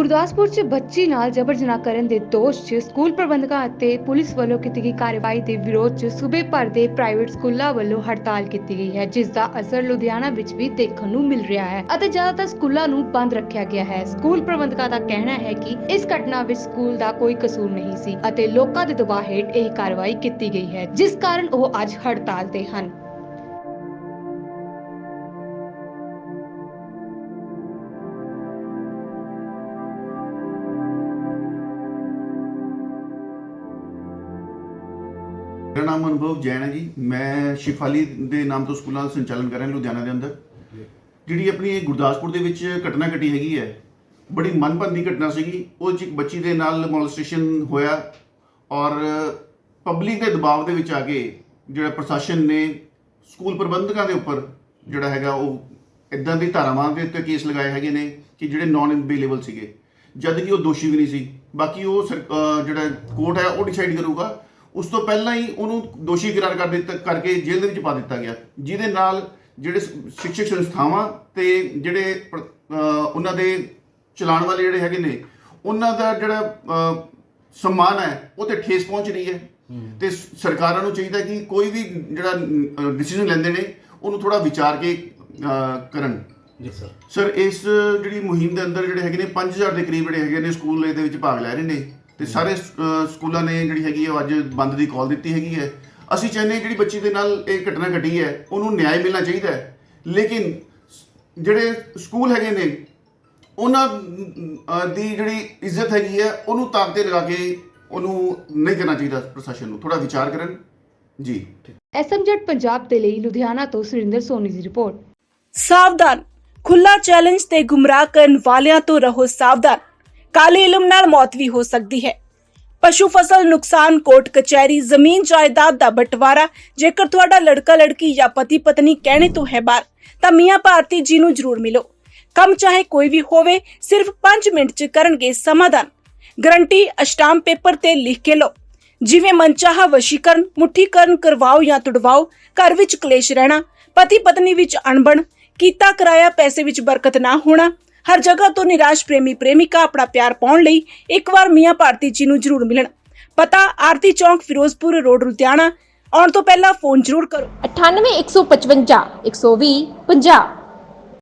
ਗੁਰਦਾਸਪੁਰ 'ਚ ਬੱਚੀ ਨਾਲ ਜਬਰ ਜਨਾਹ ਕਰਨ ਦੇ ਦੋਸ਼ 'ਚ ਸਕੂਲ ਪ੍ਰਬੰਧਕਾਂ ਅਤੇ ਪੁਲਿਸ ਵੱਲੋਂ ਕੀਤੀ ਗਈ ਕਾਰਵਾਈ ਦੇ ਵਿਰੋਧ 'ਚ ਸੂਬੇ ਭਰ ਦੇ ਪ੍ਰਾਈਵੇਟ ਸਕੂਲਾਂ ਵੱਲੋਂ ਹੜਤਾਲ ਕੀਤੀ ਗਈ ਹੈ, ਜਿਸ ਦਾ ਅਸਰ ਲੁਧਿਆਣਾ ਵਿੱਚ ਵੀ ਦੇਖਣ ਨੂੰ ਮਿਲ ਰਿਹਾ ਹੈ ਅਤੇ ਜ਼ਿਆਦਾਤਰ ਸਕੂਲਾਂ ਨੂੰ ਬੰਦ ਰੱਖਿਆ ਗਿਆ ਹੈ। ਸਕੂਲ ਪ੍ਰਬੰਧਕਾਂ ਦਾ ਕਹਿਣਾ ਹੈ ਕਿ ਇਸ ਘਟਨਾ ਵਿੱਚ ਸਕੂਲ ਦਾ ਕੋਈ ਕਸੂਰ ਨਹੀਂ ਸੀ ਅਤੇ ਲੋਕਾਂ ਦੇ ਦਬਾਅ ਹੇਠ ਇਹ ਕਾਰਵਾਈ ਕੀਤੀ ਗਈ ਹੈ, ਜਿਸ ਕਾਰਨ ਉਹ ਅੱਜ ਹੜਤਾਲ ਤੇ ਹਨ। ਮੇਰਾ ਨਾਮ ਅਨੁਭਵ ਜੈਨ ਹੈ ਜੀ। ਮੈਂ ਸ਼ਿਫਾਲੀ ਦੇ ਨਾਮ ਤੋਂ ਸਕੂਲਾਂ ਦਾ ਸੰਚਾਲਨ ਕਰ ਰਿਹਾ ਲੁਧਿਆਣਾ ਦੇ ਅੰਦਰ। ਜਿਹੜੀ ਆਪਣੀ ਇਹ ਗੁਰਦਾਸਪੁਰ ਦੇ ਵਿੱਚ ਘਟਨਾ ਘਟੀ ਹੈਗੀ ਹੈ, ਬੜੀ ਮਨਭੰਦੀ ਘਟਨਾ ਸੀਗੀ। ਉਹ 'ਚ ਇੱਕ ਬੱਚੀ ਦੇ ਨਾਲ ਮੋਲਸਟੇਸ਼ਨ ਹੋਇਆ ਔਰ ਪਬਲਿਕ ਦੇ ਦਬਾਅ ਦੇ ਵਿੱਚ ਆ ਕੇ ਜਿਹੜਾ ਪ੍ਰਸ਼ਾਸਨ ਨੇ ਸਕੂਲ ਪ੍ਰਬੰਧਕਾਂ ਦੇ ਉੱਪਰ ਜਿਹੜਾ ਹੈਗਾ ਉਹ ਇਦਾਂ ਦੀ ਧਾਰਾਵਾਂ ਦੇ ਉੱਤੇ ਕੇਸ ਲਗਾਏ ਹੈਗੇ ਨੇ ਕਿ ਜਿਹੜੇ ਨਾਨ ਅਵੇਲੇਬਲ ਸੀਗੇ। ਜਦ ਕਿ ਉਹ ਦੋਸ਼ੀ ਵੀ ਨਹੀਂ ਸੀ। ਬਾਕੀ ਉਹ ਸਰ- ਜਿਹੜਾ ਕੋਰਟ ਹੈ ਉਹ ਡਿਸਾਈਡ ਕਰੂਗਾ ਉਸ ਤੋਂ ਪਹਿਲਾਂ ਹੀ ਉਹਨੂੰ ਦੋਸ਼ੀ ਕਰਾਰ ਕਰ ਦਿੱਤਾ ਕਰਕੇ ਜੇਲ੍ਹ ਦੇ ਵਿੱਚ ਪਾ ਦਿੱਤਾ ਗਿਆ। ਜਿਹਦੇ ਨਾਲ ਜਿਹੜੇ ਸਿੱਖਿਅਕ ਸੰਸਥਾਵਾਂ ਤੇ ਜਿਹੜੇ ਉਹਨਾਂ ਦੇ ਚਲਾਉਣ ਵਾਲੇ ਜਿਹੜੇ ਹੈਗੇ ਨੇ ਉਹਨਾਂ ਦਾ ਜਿਹੜਾ ਸਨਮਾਨ ਹੈ ਉਹ ਤੇ ਠੇਸ ਪਹੁੰਚ ਰਹੀ ਹੈ। ਤੇ ਸਰਕਾਰਾਂ ਨੂੰ ਚਾਹੀਦਾ ਕਿ ਕੋਈ ਵੀ ਜਿਹੜਾ ਡਿਸੀਜਨ ਲੈਂਦੇ ਨੇ ਉਹਨੂੰ ਥੋੜਾ ਵਿਚਾਰ ਕੇ ਕਰਨ। ਜੀ ਸਰ। ਸਰ ਇਸ ਜਿਹੜੀ ਮੁਹਿੰਮ ਦੇ ਅੰਦਰ ਜਿਹੜੇ ਹੈਗੇ ਨੇ 5000 ਦੇ ਕਰੀਬ ਜਿਹੜੇ ਹੈਗੇ ਨੇ ਸਕੂਲ ਇਹਦੇ ਵਿੱਚ ਭਾਗ ਲੈ ਰਹੇ ਨੇ। ਤੇ ਸਾਰੇ ਸਕੂਲਾਂ ਨੇ ਜਿਹੜੀ ਹੈਗੀ ਹੈ ਉਹ ਅੱਜ ਬੰਦ ਦੀ ਕਾਲ ਦਿੱਤੀ ਹੈਗੀ ਹੈ। ਅਸੀਂ ਚਾਹੁੰਦੇ ਹਾਂ ਜਿਹੜੀ ਬੱਚੀ ਦੇ ਨਾਲ ਇਹ ਘਟਨਾ ਘਟੀ ਹੈ ਉਹਨੂੰ ਨਿਆਂ ਮਿਲਣਾ ਚਾਹੀਦਾ ਹੈ। ਲੇਕਿਨ ਜਿਹੜੇ ਸਕੂਲ ਹੈਗੇ ਨੇ ਉਹਨਾਂ ਦੀ ਜਿਹੜੀ ਇੱਜ਼ਤ ਹੈਗੀ ਹੈ ਉਹਨੂੰ ਤਾਕਤੇ ਲਗਾ ਕੇ ਉਹਨੂੰ ਨਹੀਂ ਕਰਨਾ ਚਾਹੀਦਾ ਪ੍ਰਸ਼ਾਸਨ ਨੂੰ। ਥੋੜਾ ਵਿਚਾਰ ਕਰਨ। ਜੀ। ਐਸਐਮਜੈਡ ਪੰਜਾਬ ਦੇ ਲਈ ਲੁਧਿਆਣਾ ਤੋਂ ਸੁਰਿੰਦਰ ਸੋਨੀ ਦੀ ਰਿਪੋਰਟ। ਸਾਵਧਾਨ। ਖੁੱਲਾ ਚੈਲੰਜ ਤੇ ਗੁੰਮਰਾਹ ਕਰਨ ਵਾਲਿਆਂ ਤੋਂ ਰਹੋ ਸਾਵਧਾਨ। ਕਾਲੇ ਇਲਮ ਨਾਲ ਮੌਤ ਵੀ ਹੋ ਸਕਦੀ ਹੈ। ਪਸ਼ੂ ਫਸਲ ਨੁਕਸਾਨ ਕੋਰਟ ਕਚਹਿਰੀ ਜ਼ਮੀਨ ਜਾਇਦਾਦ ਦਾ ਬਟਵਾਰਾ, ਜੇਕਰ ਤੁਹਾਡਾ ਲੜਕਾ, ਲੜਕੀ ਜਾਂ ਪਤੀ ਪਤਨੀ ਕਹਿਣੇ ਤੋਂ ਹੈ ਬਾਹਰ, ਤਾਂ ਮੀਆਂ ਭਾਰਤੀ ਜੀ ਨੂੰ ਜ਼ਰੂਰ ਮਿਲੋ। ਕੰਮ ਚਾਹੇ ਕੋਈ ਵੀ ਹੋਵੇ, ਸਿਰਫ 5 ਮਿੰਟ ਚ ਕਰਨਗੇ ਸਮਾਧਾਨ। ਗਰੰਟੀ ਅਸ਼ਟਾਮ ਪੇਪਰ ਤੇ ਲਿਖ ਕੇ ਲਓ। ਜਿਵੇਂ ਮਨਚਾਹਾ, ਵਸ਼ੀਕਰਨ, ਮੁੱਠੀਕਰਨ ਕਰਵਾਓ ਜਾਂ ਤੁੜਵਾਓ, ਘਰ ਵਿੱਚ ਕਲੇਸ਼ ਰਹਿਣਾ, ਪਤੀ ਪਤਨੀ ਵਿੱਚ ਅਣਬਣ, ਕੀਤਾ ਕਰਾਇਆ ਪੈਸੇ ਵਿੱਚ ਬਰਕਤ ਨਾ ਹੋਣਾ ਹਰ ਜਗ੍ਹਾ ਤੋਂ ਨਿਰਾਸ਼ ਪ੍ਰੇਮੀ ਪ੍ਰੇਮਿਕਾ ਆਪਣਾ ਪਿਆਰ ਪਾਉਣ ਲਈ ਇੱਕ ਵਾਰ ਮੀਆਂ ਭਾਰਤੀ ਜੀ ਨੂੰ ਜ਼ਰੂਰ ਮਿਲਣ। ਪਤਾ, ਆਰਤੀ ਚੌਂਕ, ਫਿਰੋਜ਼ਪੁਰ, ਰੋਡ ਲੁਧਿਆਣਾ। ਆਉਣ ਤੋਂ ਪਹਿਲਾਂ ਫੋਨ ਜ਼ਰੂਰ ਕਰੋ। 98 155 120 50